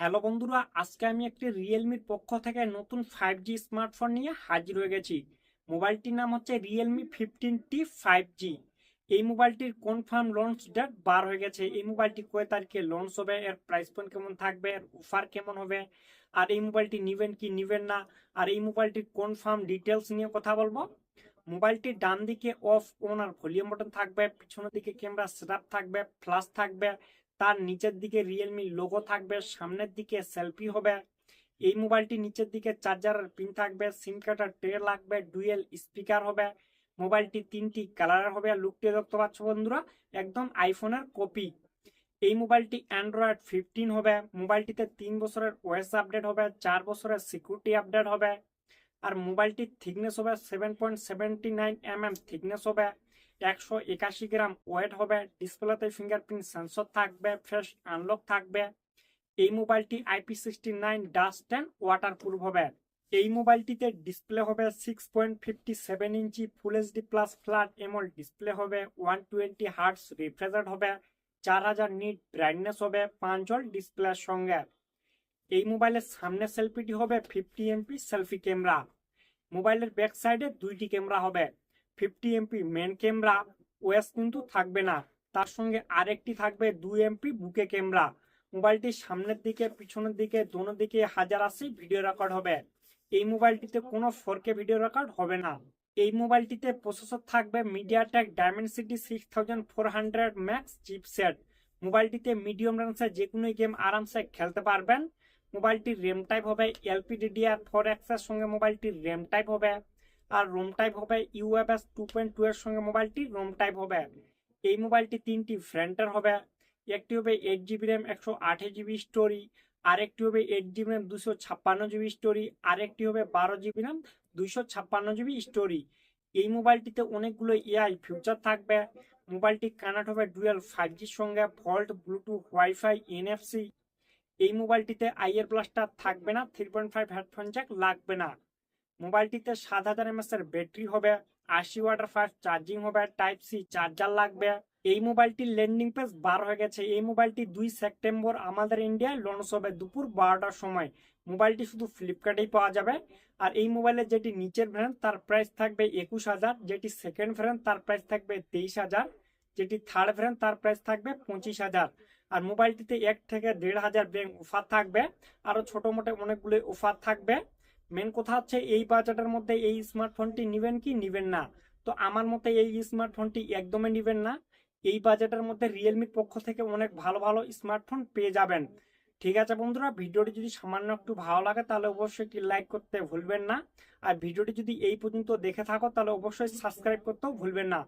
Hello বন্ধুরা, আজকে আমি একটি রিয়েলমির পক্ষ থেকে নতুন ফাইভ জি স্মার্টফোন নিয়ে হাজির হয়ে গেছি। মোবাইলটির নাম হচ্ছে Realme fifteen T five G এই মোবাইলটির কনফার্ম লঞ্চ ডেট বার হয়ে গেছে। এই মোবাইলটি কয় তারিখে লঞ্চ হবে, এর প্রাইস পয়েন্ট কেমন থাকবে, এর অফার কেমন হবে, আর এই মোবাইলটি নিবেন কি নিবেন না, আর এই মোবাইলটির কনফার্ম ডিটেলস নিয়ে কথা বলব। মোবাইলটির ডান দিকে অফ অন আর ভলিউম বাটন থাকবে, পিছনের দিকে ক্যামেরা সেটআপ থাকবে ফ্ল্যাশ থাকবে তার নিচের দিকে রিয়েলমি লোগো থাকবে, সামনের দিকে সেলফি হবে, এই মোবাইলটি নিচের দিকে চার্জারের পিন থাকবে সিম কার্ডের ট্রে লাগবে ডুয়েল স্পিকার হবে মোবাইলটি তিনটি কালারের হবে লুকটি দেখতে পাচ্ছ বন্ধুরা, একদম আইফোনের কপি এই মোবাইলটি অ্যান্ড্রয়েড ফিফটিন হবে মোবাইলটিতে তিন বছরের ওএস আপডেট হবে, চার বছরের সিকিউরিটি আপডেট হবে আর মোবাইলটির থিকনেস হবে seven point seventy nine M M thickness হবে একশো একাশি গ্রাম ওয়েট হবে ডিসপ্লেতে ফিঙ্গারপ্রিন্ট সেন্সর থাকবে ফেস আনলক থাকবে। এই মোবাইলটি IP sixty nine dust and water proof হবে। এই মোবাইলটিতে ডিসপ্লে হবে six point fifty seven inch full HD plus flat AMOLED display হবে one twenty hertz refresh rate হবে চার হাজার নিট ব্রাইটনেস হবে পাঁচ জল ডিসপ্লের সঙ্গে। এই মোবাইলের সামনের সেলফিটি হবে ফিফটি এমপি সেলফি ক্যামেরা মোবাইলের ব্যাক সাইডে দুইটি ক্যামেরা হবে fifty MP main camera OIS কিন্তু থাকবে না। তার সঙ্গে আরেকটি থাকবে দুই এমপি বুকে ক্যামেরা মোবাইলটির সামনের দিকে, পিছনের দিকে, দোনো দিকে হাজার আশি ভিডিও রেকর্ড হবে। এই মোবাইলটিতে কোনো ফোর ভিডিও রেকর্ড হবে না। এই মোবাইলটিতে প্রসেসর থাকবে MediaTek Dimensity six thousand four hundred max chipset মোবাইলটিতে medium রেঞ্জে যে কোনো গেম আরামসে খেলতে পারবেন। মোবাইলটির র্যাম টাইপ হবে এলপিডিডিআর ফোর এক্সের সঙ্গে মোবাইলটির র্যাম টাইপ হবে। আর রোম টাইপ হবে ইউএফএস টু পয়েন্ট টু এর সঙ্গে মোবাইলটি রোম টাইপ হবে। এই মোবাইলটি তিনটি ফ্রেন্টের হবে। একটি হবে এইট জিবি র্যাম, একশো আঠাশ জিবি স্টোরি। আরেকটি হবে এইট জিবি র্যাম, দুশো ছাপ্পান্ন জিবি স্টোরি। আরেকটি হবে বারো জিবি র্যাম দুইশো ছাপ্পান্ন জিবি স্টোরি। এই মোবাইলটিতে অনেকগুলো এআই ফিউচার থাকবে। মোবাইলটি কানেক্ট হবে ডুয়েল ফাইভ জির সঙ্গে, ভল্ট, ব্লুটুথ, ওয়াইফাই, এনএফসি এই মোবাইলটিতে আইএর ব্লাস্টার থাকবে না three point five headphone jack লাগবে না। মোবাইলটিতে সাত হাজার এমএস এর ব্যাটারি হবে, আশি ওয়াটার ফাস্ট চার্জিং হবে টাইপ সি চার্জার লাগবে। এই মোবাইলটির ল্যান্ডিং পেজ বার হয়ে গেছে। এই মোবাইলটি দুই সেপ্টেম্বর আমাদের ইন্ডিয়ায় লঞ্চ হবে দুপুর বারোটার সময়। মোবাইলটি শুধু ফ্লিপকার্টেই পাওয়া যাবে। আর এই মোবাইলের যেটি নিচের ভ্যারিয়েন্ট তার প্রাইস থাকবে একুশ হাজার। যেটি সেকেন্ড ভ্যারিয়েন্ট তার প্রাইস থাকবে তেইশ হাজার। যেটি থার্ড ভ্যারিয়েন্ট তার প্রাইস থাকবে পঁচিশ হাজার। আর মোবাইলটিতে এক থেকে দেড় হাজার ব্যাংক অফার থাকবে। আরও ছোট মোটো অনেকগুলো অফার থাকবে। মেন কথা হচ্ছে এই বাজেটের মধ্যে এই স্মার্টফোনটি নেবেন কি নেবেন না। তো আমার মতে এই স্মার্টফোনটি একদমই নেবেন না। এই বাজেটের মধ্যে রিয়েলমির পক্ষ থেকে অনেক ভালো ভালো স্মার্টফোন পেয়ে যাবেন। ঠিক আছে বন্ধুরা, ভিডিওটি যদি সামান্য একটু ভালো লাগে তাহলে অবশ্যই একটি লাইক করতে ভুলবেন না। আর ভিডিওটি যদি এই পর্যন্ত দেখে থাকো তাহলে অবশ্যই সাবস্ক্রাইব করতেও ভুলবেন না।